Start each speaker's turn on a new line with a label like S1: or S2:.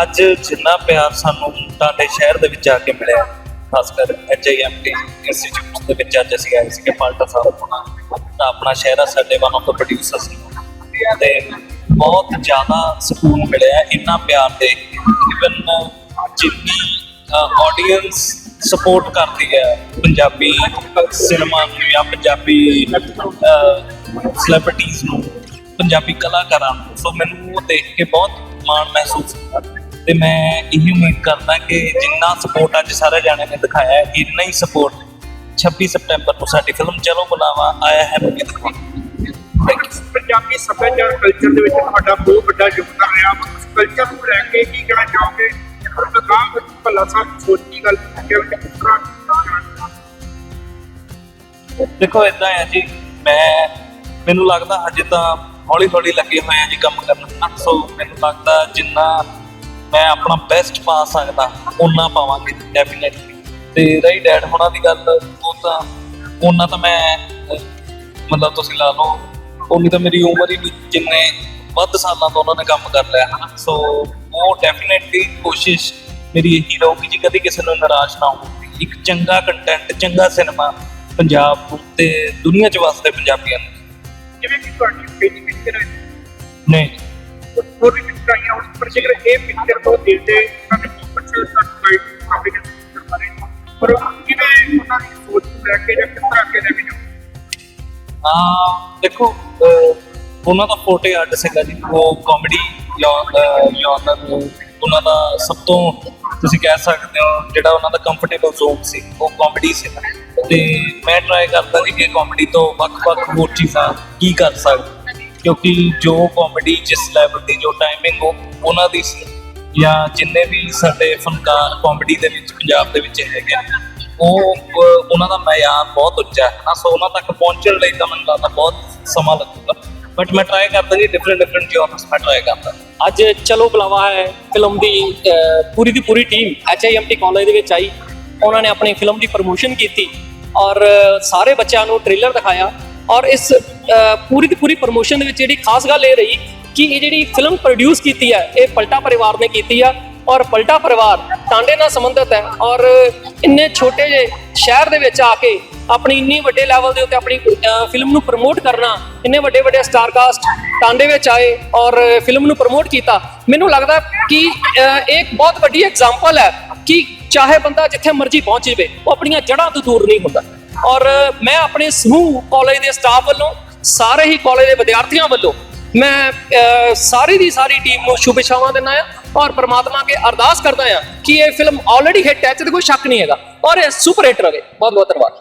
S1: ਅੱਜ ਜਿੰਨਾ ਪਿਆਰ ਸਾਨੂੰ ਤੁਹਾਡੇ ਸ਼ਹਿਰ ਦੇ ਵਿੱਚ ਆ ਕੇ ਮਿਲਿਆ, ਖਾਸ ਕਰ ਐਚਆਈਐਮਟੀ ਇੰਸਟੀਚਿਊਟ ਦੇ ਵਿੱਚ ਅੱਜ ਅਸੀਂ ਆਏ ਸੀਗੇ, ਪਾਲਟਾ ਸਾਹਿਬ ਤਾਂ ਆਪਣਾ ਸ਼ਹਿਰ ਆ, ਸਾਡੇ ਵਨ ਤੋਂ ਪ੍ਰੋਡਿਊਸਰ ਸੀ। ਤੇ ਬਹੁਤ ਜ਼ਿਆਦਾ ਸਕੂਨ ਮਿਲਿਆ, ਇੰਨਾ ਪਿਆਰ ਦੇ ਇਵਨ ਜਿੰਨੀ ਆਡੀਅੰਸ ਸਪੋਰਟ ਕਰਦੀ ਹੈ ਪੰਜਾਬੀ ਸਿਨੇਮਾ ਨੂੰ ਜਾਂ ਪੰਜਾਬੀ ਸੈਲੀਬ੍ਰਿਟੀਜ਼ ਨੂੰ, ਪੰਜਾਬੀ ਕਲਾਕਾਰਾਂ ਨੂੰ। ਸੋ ਮੈਨੂੰ ਉਹ ਦੇਖ ਕੇ ਬਹੁਤ ਮਾਣ ਮਹਿਸੂਸ ਹੁੰਦਾ ਤੇ ਮੈਂ ਇਹੀ ਉਮੀਦ ਕਰਦਾ ਕਿ ਜਿੰਨਾ ਸਪੋਰਟ ਅੱਜ ਸਾਰੇ ਜਾਣੇ ਨੇ ਦਿਖਾਇਆ ਹੈ ਇੰਨਾ ਹੀ ਸਪੋਰਟ 26 ਸਤੰਬਰ ਨੂੰ ਸਾਡੀ ਫਿਲਮ ਚਲੋ ਬੁਲਾਵਾ ਆਇਆ ਹੈ ਨੂੰ ਯੂ
S2: ਪੰਜਾਬੀ ਸੱਭਿਆਚਾਰ ਕਲਚਰ ਦੇ ਵਿੱਚ ਤੁਹਾਡਾ ਬਹੁਤ ਵੱਡਾ ਯੋਗਦਾਨ ਰਿਹਾ। ਉਸ ਕਲਚਰ ਨੂੰ ਲੈ ਕੇ ਕੀ ਕਹਿਣਾ ਚਾਹੋਗੇ? ਅਗਾਂਹ ਭੱਲਾ ਸਾਹਿਬ ਸੋਚੀ ਗੱਲ ਕਿ ਕਿਸ ਤਰ੍ਹਾਂ
S1: ਦੇਖੋ ਇਦਾਂ ਹੈ ਜੀ ਮੈਂ ਮੈਨੂੰ ਲੱਗਦਾ ਹਜੇ ਤਾਂ ਹੌਲੀ ਹੌਲੀ ਲੱਗੇ ਹੋਏ ਆ ਜੀ ਕੰਮ ਕਰਨ। ਨਾ ਸੋ ਮੈਨੂੰ ਲੱਗਦਾ ਜਿੰਨਾ ਮੈਂ ਆਪਣਾ ਬੈਸਟ ਪਾ ਸਕਦਾ ਉਨਾ ਪਾਵਾਂਗੇ ਡੈਫੀਨਿਟਲੀ ਤੇ ਰਹੀ ਡੈਡ ਹੋਣਾ ਦੀ ਗੱਲ ਉਹ ਤਾਂ ਉਹਨਾਂ ਤਾਂ ਮੈਂ ਮਤਲਬ ਤੁਸੀਂ ਲਾ ਲਓ ਉਨੀ ਤਾਂ ਮੇਰੀ ਉਮਰ ਹੀ ਨਹੀਂ ਜਿੰਨੇ ਵੱਧ ਸਾਲਾਂ ਤੋਂ ਉਹਨਾਂ ਨੇ ਕੰਮ ਕਰ ਲਿਆ ਹਨਾ? ਸੋ ਉਹ ਡੈਫੀਨਿਟਲੀ ਕੋਸ਼ਿਸ਼ ਮੇਰੀ ਇਹੀ ਰਹੂਗੀ ਜੀ ਕਦੇ ਕਿਸੇ ਨੂੰ ਨਿਰਾਸ਼ ਨਾ ਹੋਵੇ ਇੱਕ ਚੰਗਾ ਕੰਟੈਂਟ ਚੰਗਾ ਸਿਨੇਮਾ ਪੰਜਾਬ ਤੇ ਦੁਨੀਆ 'ਚ ਵਸਦੇ ਪੰਜਾਬੀਆਂ ਨੂੰ।
S2: ਜਿਵੇਂ ਕਿ ਤੁਹਾਡੀ ਪਹਿਲੀ ਪਿਕਚਰ ਹੈ?
S1: ਨਹੀਂ।
S2: ਹੋਰ ਵੀ ਇਹ ਪਿਕਚਰ ਤੋਂ ਦਿਲ ਉਹਨਾਂ ਨੇ ਬਹੁਤ ਸਰਟੀਫਾਈਡ ਕਾਫੀ ਕਰ ਪਾ ਰਹੇ ਪਰ ਕਿਵੇਂ ਉਹਨਾਂ ਦੀ ਸੋਚ ਲੈ ਕੇ ਜਾਂ ਕਿਸ ਤਰ੍ਹਾਂ ਅੱਗੇ ਲੈ ਕੇ
S1: ਆ ਦੇਖੋ ਉਹਨਾਂ ਦਾ ਫੋਟੇ ਆਰਟ ਸੀਗਾ ਜੀ। ਉਹ ਕਾਮੇਡੀ ਜਨਰ ਉਹਨਾਂ ਦਾ ਸਭ ਤੋਂ ਤੁਸੀਂ ਕਹਿ ਸਕਦੇ ਹੋ ਜਿਹੜਾ ਉਹਨਾਂ ਦਾ ਕੰਫਰਟੇਬਲ ਜ਼ੋਨ ਸੀ, ਉਹ ਕਾਮੇਡੀ ਸੀ ਤੇ ਮੈਂ ਟਰਾਈ ਕਰਦਾ ਜੀ ਕਿ ਕਾਮੇਡੀ ਤੋਂ ਵੱਖ-ਵੱਖ ਹੋਰ ਚੀਜ਼ਾਂ ਕੀ ਕਰ ਸਕਦਾ। ਕਿਉਂਕਿ ਜੋ ਕਾਮੇਡੀ ਜਿਸ ਲੈਵਲ ਦੀ ਜੋ ਟਾਈਮਿੰਗ ਉਹ ਉਹਨਾਂ ਦੀ ਸੀ। ਜਾਂ ਜਿੰਨੇ ਵੀ ਸਾਡੇ ਫਨਕਾਰ ਕਾਮੇਡੀ ਦੇ ਵਿੱਚ ਪੰਜਾਬ ਦੇ ਵਿੱਚ ਹੈਗੇ ਆ, ਉਹ ਉਹਨਾਂ ਦਾ ਮਿਆਰ ਬਹੁਤ ਉੱਚਾ ਹੈ ਨਾ। ਸੋ ਉਹਨਾਂ ਤੱਕ ਪਹੁੰਚਣ ਲਈ ਤਾਂ ਮੈਨੂੰ ਲੱਗਦਾ ਬਹੁਤ ਸਮਾਂ ਲੱਗੂਗਾ। ਬਟ ਮੈਂ ਟਰਾਈ ਕਰਦਾ ਜੀ ਡਿਫਰੈਂਟ ਡਿਫਰੈਂਟ ਜੌਨਰਸ ਮੈਂ ਟਰਾਈ ਕਰਦਾ।
S3: ਅੱਜ ਚਲੋ ਬੁਲਾਵਾ ਹੈ ਫਿਲਮ ਦੀ ਪੂਰੀ ਦੀ ਪੂਰੀ ਟੀਮ ਐਚਆਈਐਮਟੀ ਕਾਲਜ ਦੇ ਵਿੱਚ ਆਈ। ਉਹਨਾਂ ਨੇ ਆਪਣੀ ਫਿਲਮ ਦੀ ਪ੍ਰਮੋਸ਼ਨ ਕੀਤੀ ਔਰ ਸਾਰੇ ਬੱਚਿਆਂ ਨੂੰ ਟ੍ਰੇਲਰ ਦਿਖਾਇਆ। ਔਰ ਇਸ ਪੂਰੀ ਦੀ ਪੂਰੀ ਪ੍ਰਮੋਸ਼ਨ ਦੇ ਵਿੱਚ ਜਿਹੜੀ ਖਾਸ ਗੱਲ ਇਹ ਰਹੀ ਕਿ ਇਹ ਜਿਹੜੀ ਫਿਲਮ ਪ੍ਰੋਡਿਊਸ ਕੀਤੀ ਹੈ ਇਹ ਪਲਟਾ ਪਰਿਵਾਰ ਨੇ ਕੀਤੀ ਆ ਔਰ ਪਲਟਾ ਪਰਿਵਾਰ ਟਾਂਡੇ ਨਾਲ ਸੰਬੰਧਿਤ ਹੈ ਔਰ ਇੰਨੇ ਛੋਟੇ ਜਿਹੇ ਸ਼ਹਿਰ ਦੇ ਵਿੱਚ ਆ ਕੇ ਆਪਣੀ ਇੰਨੀ ਵੱਡੇ ਲੈਵਲ ਦੇ ਉੱਤੇ ਆਪਣੀ ਫਿਲਮ ਨੂੰ ਪ੍ਰਮੋਟ ਕਰਨਾ, ਇੰਨੇ ਵੱਡੇ ਵੱਡੇ ਸਟਾਰ ਕਾਸਟ ਟਾਂਡੇ ਵਿੱਚ ਆਏ ਔਰ ਫਿਲਮ ਨੂੰ ਪ੍ਰਮੋਟ ਕੀਤਾ, ਮੈਨੂੰ ਲੱਗਦਾ ਕਿ ਇਹ ਇੱਕ ਬਹੁਤ ਵੱਡੀ ਐਗਜ਼ਾਮਪਲ ਹੈ ਕਿ ਚਾਹੇ ਬੰਦਾ ਜਿੱਥੇ ਮਰਜ਼ੀ ਪਹੁੰਚ ਜਾਵੇ, ਉਹ ਆਪਣੀਆਂ ਜੜ੍ਹਾਂ ਤੋਂ ਦੂਰ ਨਹੀਂ ਹੁੰਦਾ। ਔਰ ਮੈਂ ਆਪਣੇ ਸਮੂਹ ਕਾਲਜ ਦੇ ਸਟਾਫ ਵੱਲੋਂ, ਸਾਰੇ ਹੀ ਕਾਲਜ ਦੇ ਵਿਦਿਆਰਥੀਆਂ ਵੱਲੋਂ ਮੈਂ ਸਾਰੀ ਦੀ ਸਾਰੀ ਟੀਮ ਨੂੰ ਸ਼ੁਭੇਛਾਵਾਂ ਦਿੰਦਾ ਆ ਔਰ ਪ੍ਰਮਾਤਮਾ ਕੇ ਅਰਦਾਸ ਕਰਦਾ ਆ ਕਿ ਇਹ ਫਿਲਮ ਆਲਰੇਡੀ ਹਿੱਟ ਹੈ ਤੇ ਕੋਈ ਸ਼ੱਕ ਨਹੀਂ ਹੈਗਾ। ਔਰ ਇਹ ਸੁਪਰ ਹਿੱਟ ਰਵੇ ਬਹੁਤ ਬਹੁਤ ਧੰਨਵਾਦ।